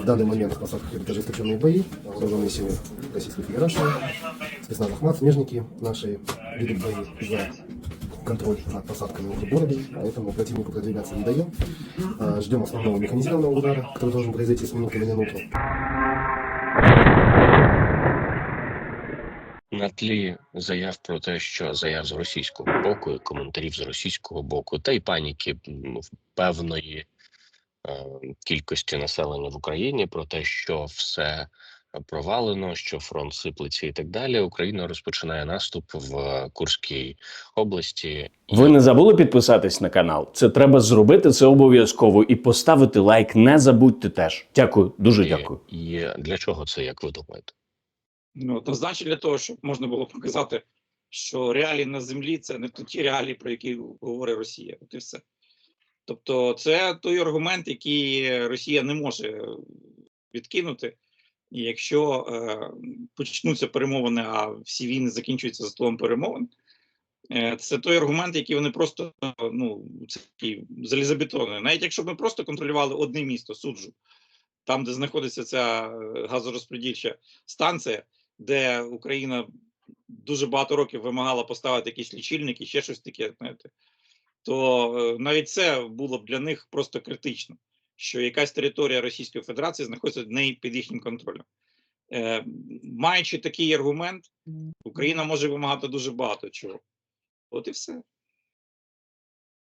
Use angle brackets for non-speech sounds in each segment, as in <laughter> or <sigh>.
В данный момент в посадках идут ожесточенные бои. Вооруженные силы Российской Федерации, спецназ Ахмат, смежники наши ведут бои за контроль над посадками в городе, поэтому противнику продвигаться не даем. А, Ждем основного механизированного удара, который должен произойти с минуты на минуту. На тлі заяв про те, що заяв з російського боку, і коментарів з російського боку, та й паніки м, в певної е, кількості населення в Україні про те, що все провалено, що фронт сиплеться і так далі. Україна розпочинає наступ в Курській області. Ви не забули підписатись на канал? Це треба зробити це обов'язково і поставити лайк. Не забудьте теж. Дякую, дуже І- дякую. І для чого це, як ви думаєте? Ну, однозначно для того, щоб можна було показати, що реалії на землі це не то ті реалії, про які говорить Росія. От і все. Тобто, це той аргумент, який Росія не може відкинути. І якщо е, почнуться перемовини, а всі війни закінчуються за столом перемовин, е, це той аргумент, який вони просто ну, це. Навіть якщо ми просто контролювали одне місто, суджу, там, де знаходиться ця е, газорозподільча станція, де Україна дуже багато років вимагала поставити якісь лічильники, ще щось таке, знаєте, то е, навіть це було б для них просто критично, що якась територія Російської Федерації знаходиться в неї під їхнім контролем. Е, маючи такий аргумент, Україна може вимагати дуже багато чого. От і все.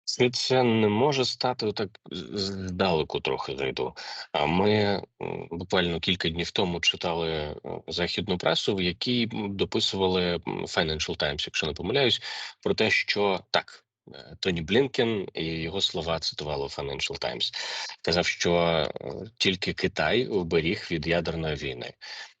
Це, це не може стати так здалеку трохи зайду. А ми буквально кілька днів тому читали е, західну пресу, в якій дописували Financial Times, якщо не помиляюсь, про те, що так. Е, Тоні Блінкен і його слова цитувало Financial Times. Казав, що е, тільки Китай уберіг від ядерної війни.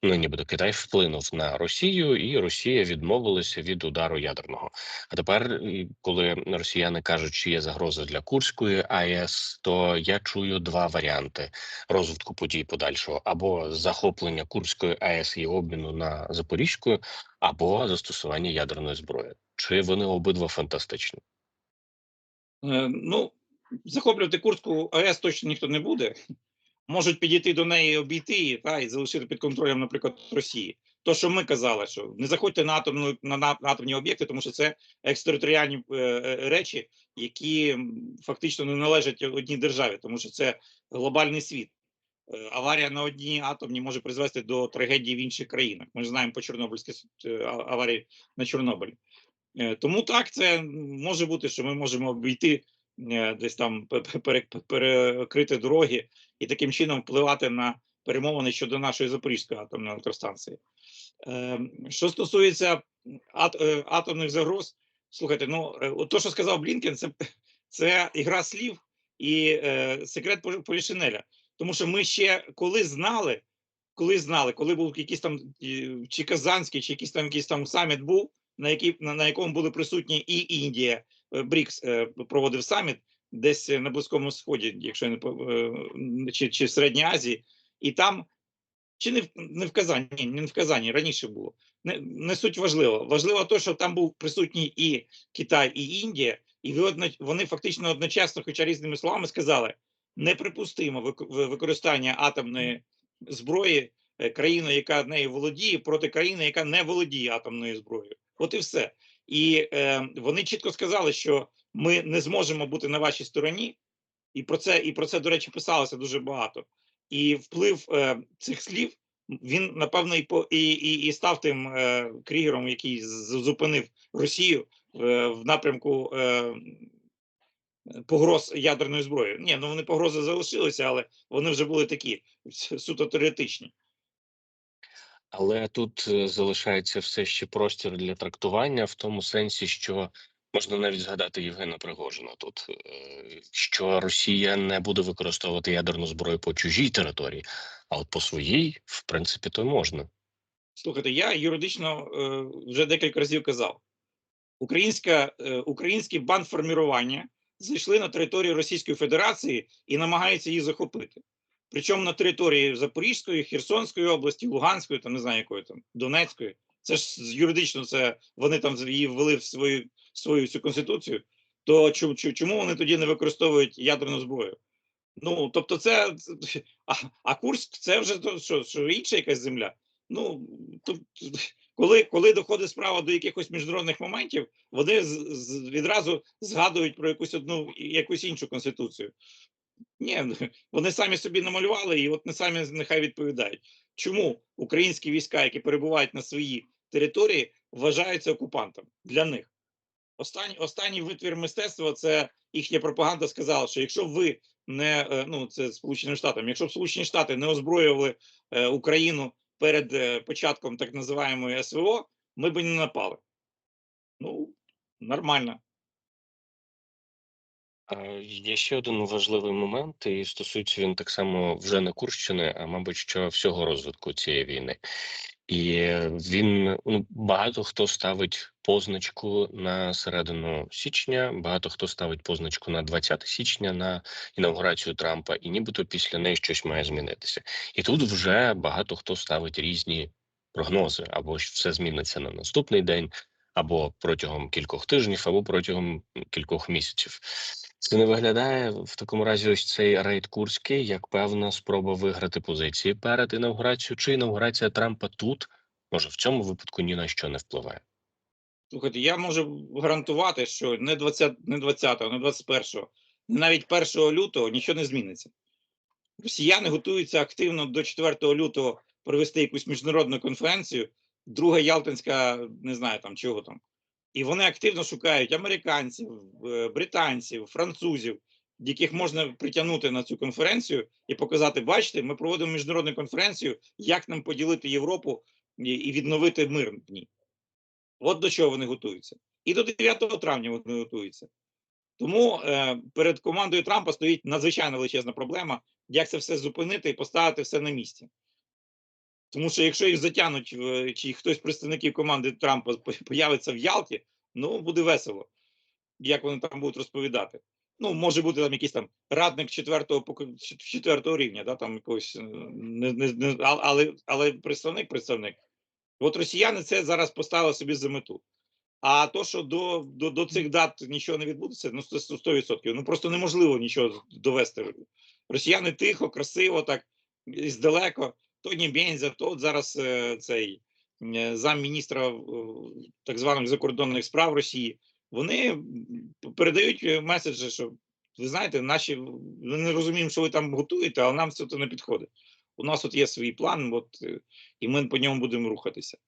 Ну нібито Китай вплинув на Росію, і Росія відмовилася від удару ядерного. А тепер, коли росіяни кажуть, що є загроза для Курської АЕС, то я чую два варіанти розвитку подій подальшого: або захоплення Курської АЕС і обміну на Запорізьку, або застосування ядерної зброї. Чи вони обидва фантастичні? Е, ну, захоплювати Курську АЕС точно ніхто не буде. Можуть підійти до неї, обійти та і залишити під контролем, наприклад, Росії. То, що ми казали, що не заходьте на атомну на, на атомні об'єкти, тому що це екстериторіальні е, е, речі, які фактично не належать одній державі, тому що це глобальний світ. Е, Аварія на одній атомній може призвести до трагедії в інших країнах. Ми ж знаємо по Чорнобильській аварії на Чорнобилі. Е, Тому так, це може бути, що ми можемо обійти е, десь там пе- пе- перекрити дороги і таким чином впливати на перемовини щодо нашої Запорізької атомної електростанції. Е, Що стосується атомних загроз, слухайте, ну то, що сказав Блінкен, це, це ігра слів і е, секрет Полі- Полішинеля. Тому що ми ще коли знали, коли знали, коли був якийсь там чи Казанський, чи якийсь там якийсь там саміт був, на, який, на, на якому були присутні і Індія, е, БРІКС е, проводив саміт десь е, на Близькому Сході, якщо не чи, чи в Середній Азії, і там чи не в не в Казані, ні, не в Казані, раніше було. Не, не суть важливо. Важливо те, що там був присутній і Китай, і Індія, і вони фактично одночасно, хоча різними словами, сказали: неприпустимо вик- використання атомної зброї країною, яка нею володіє, проти країни, яка не володіє атомною зброєю. От і все. І е, вони чітко сказали, що ми не зможемо бути на вашій стороні, і про це, і про це, до речі, писалося дуже багато. І вплив е, цих слів він напевно і по і, і, і став тим е, крігером, який зупинив Росію е, в напрямку е, погроз ядерною зброєю. Ні, ну вони погрози залишилися, але вони вже були такі суто теоретичні. Але тут е, залишається все ще простір для трактування в тому сенсі, що можна навіть згадати Євгена Пригожина тут, е, що Росія не буде використовувати ядерну зброю по чужій території, а от по своїй, в принципі, то можна. Слухайте, я юридично е, вже декілька разів казав: Українська, українські бандформірування зайшли на територію Російської Федерації і намагаються її захопити. Причому на території Запорізької, Херсонської області, Луганської, там не знаю якої там, Донецької. Це ж юридично це вони там її ввели в свою свою цю конституцію. То чому, чому вони тоді не використовують ядерну зброю? Ну, тобто, це а, а Курськ це вже то, що, що інша якась земля. Ну тут, коли, коли доходить справа до якихось міжнародних моментів, вони з, з, відразу згадують про якусь одну якусь іншу конституцію. Ні, <laughs> вони самі собі намалювали, і от не самі нехай відповідають, чому українські війська, які перебувають на своїй території, вважаються окупантом для них. Останній останній витвір мистецтва це їхня пропаганда сказала, що якщо ви не е, ну це Сполученим Штатам, якщо б Сполучені Штати не озброювали е, Україну перед е, початком так називаємої СВО, ми б не напали. Ну, нормально. Е, Є ще один важливий момент, і стосується він так само вже не Курщини, а мабуть, що всього розвитку цієї війни. І він ну, багато хто ставить позначку на середину січня, багато хто ставить позначку на 20 січня на інаугурацію Трампа, і нібито після неї щось має змінитися. І тут вже багато хто ставить різні прогнози, або ж все зміниться на наступний день, або протягом кількох тижнів, або протягом кількох місяців. Це не виглядає в такому разі ось цей рейд Курський як певна спроба виграти позиції перед інаугурацією, чи інаугурація Трампа тут може в цьому випадку ні на що не впливає. Слухайте, я можу гарантувати, що не 20, не 20, не 21, не навіть 1 лютого нічого не зміниться. Росіяни готуються активно до 4 лютого провести якусь міжнародну конференцію, друга Ялтинська, не знаю там чого там. І вони активно шукають американців, е, британців, французів, яких можна притягнути на цю конференцію і показати: бачите, ми проводимо міжнародну конференцію, як нам поділити Європу і- відновити мир в ній. От до чого вони готуються. І до 9 травня вони готуються. Тому е, перед командою Трампа стоїть надзвичайно величезна проблема, як це все зупинити і поставити все на місці. Тому що якщо їх затягнуть, в- чи хтось з представників команди Трампа появиться в Ялті, ну буде весело, як вони там будуть розповідати. Ну, може бути там якийсь там радник четвертого четвертого рівня, да, там якогось е, не, не, не, але, але представник, представник. От росіяни це зараз поставили собі за мету. А то, що до, до, до цих дат нічого не відбудеться, ну це 100%. Ну просто неможливо нічого довести. Росіяни тихо, красиво, так і здалеко. То Бензя, то от зараз е, цей е, замміністра е, так званих закордонних справ Росії. Вони передають меседжі, що ви знаєте, наші ми не розуміємо, що ви там готуєте, але нам це не підходить. У нас от є свій план, от, е, і ми по ньому будемо рухатися.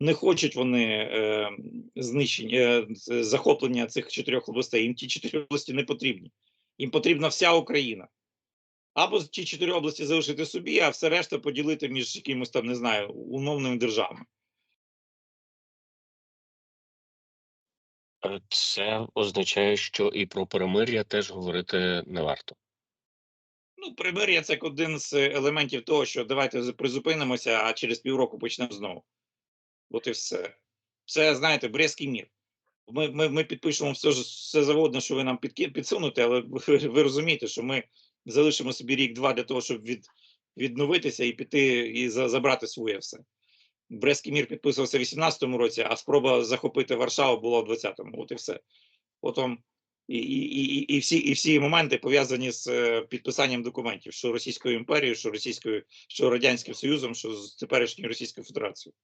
Не хочуть вони е, знищення е, захоплення цих чотирьох областей. Їм ті чотири області не потрібні. Їм потрібна вся Україна. Або ті чотири області залишити собі, а все решта поділити між якимось там, не знаю, умовними державами. Е, Це означає, що і про перемир'я теж говорити не варто. Ну, примир'я це один з елементів того, що давайте призупинимося, а через півроку почнемо знову. От і все. Це, знаєте, Брестський мір. Ми, ми, ми підпишемо все, все заводне, що ви нам підсунете, але ви, ви розумієте, що ми залишимо собі рік-два для того, щоб від, відновитися і піти і за, забрати своє все. Брестський мір підписувався в 18-му році, а спроба захопити Варшаву була в 20-му. От і все. Потім і, і, і, і, всі, і всі моменти пов'язані з е, підписанням документів, що Російською імперією, що Російською, що Радянським Союзом, що з теперішньою Російською Федерацією.